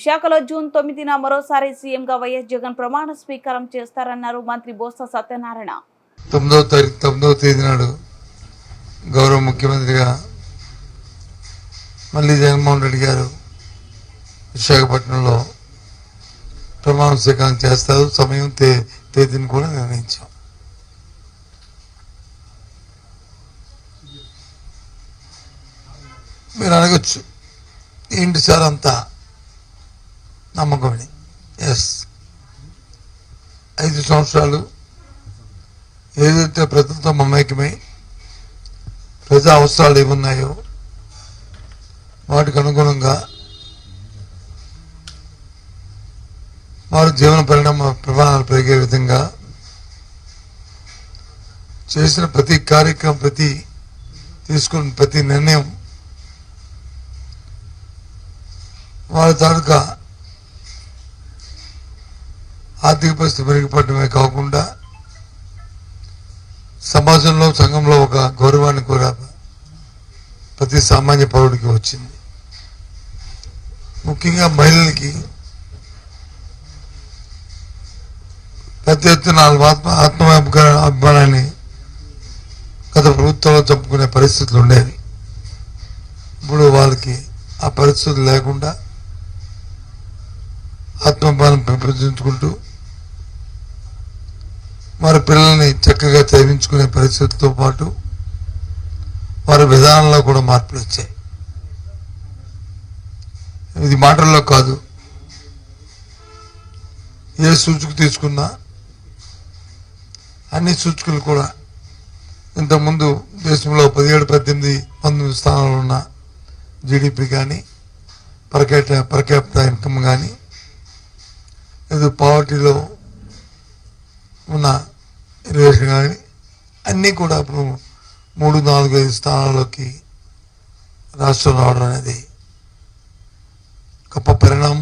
విశాఖలో జూన్ తొమ్మిదిన మరోసారి సీఎంగా వైఎస్ జగన్ ప్రమాణ స్వీకారం చేస్తారన్నారు మంత్రి బోత్స సత్యనారాయణ. తొమ్మిదో తారీఖు తొమ్మిదవ తేదీ నాడు గౌరవ ముఖ్యమంత్రిగా మళ్ళీ జగన్మోహన్ రెడ్డి గారు విశాఖపట్నంలో ప్రమాణ స్వీకారం చేస్తారు. సమయం తే తేదీని కూడా నిర్ణయించాం. మీరు అడగచ్చు. ఏంటి సార్ అంతా? నమ్మకమని ఎస్ ఐదు సంవత్సరాలు ఏదైతే ప్రజలతో మమేకమై ప్రజా అవసరాలు ఏమున్నాయో వాటికి అనుగుణంగా వారి జీవన పరిణామ ప్రమాణాలు పెరిగే విధంగా చేసిన ప్రతి కార్యక్రమం ప్రతి తీసుకున్న ప్రతి నిర్ణయం వారి తాలూకా ఆర్థిక పరిస్థితి మెరుగుపడమే కాకుండా సమాజంలో సంఘంలో ఒక గౌరవాన్ని కూడా ప్రతి సామాన్య పౌరుడికి వచ్చింది. ముఖ్యంగా మహిళలకి పెద్ద ఎత్తున ఆత్మ ఆత్మ అభిమానాన్ని గత ప్రభుత్వంలో చంపుకునే పరిస్థితులు ఉండేవి. ఇప్పుడు వాళ్ళకి ఆ పరిస్థితులు లేకుండా ఆత్మాభిమానం పెంపొందించుకుంటూ వారి పిల్లల్ని చక్కగా చదివించుకునే పరిస్థితితో పాటు వారి విధానంలో కూడా మార్పులు వచ్చాయి. ఇది మాటల్లో కాదు. ఏ సూచిక తీసుకున్నా అన్ని సూచికలు కూడా ఇంతకుముందు దేశంలో పదిహేడు పద్దెనిమిది పంతొమ్మిది స్థానాలు ఉన్న జీడిపి కానీ పర్కేట పరకేప్త ఇన్కమ్ కానీ ఏదో పావర్టీలో రిలేషన్ కానీ అన్నీ కూడా ఇప్పుడు మూడు నాలుగు ఐదు స్థానాల్లోకి రాష్ట్రం రావడం అనేది గొప్ప పరిణామం.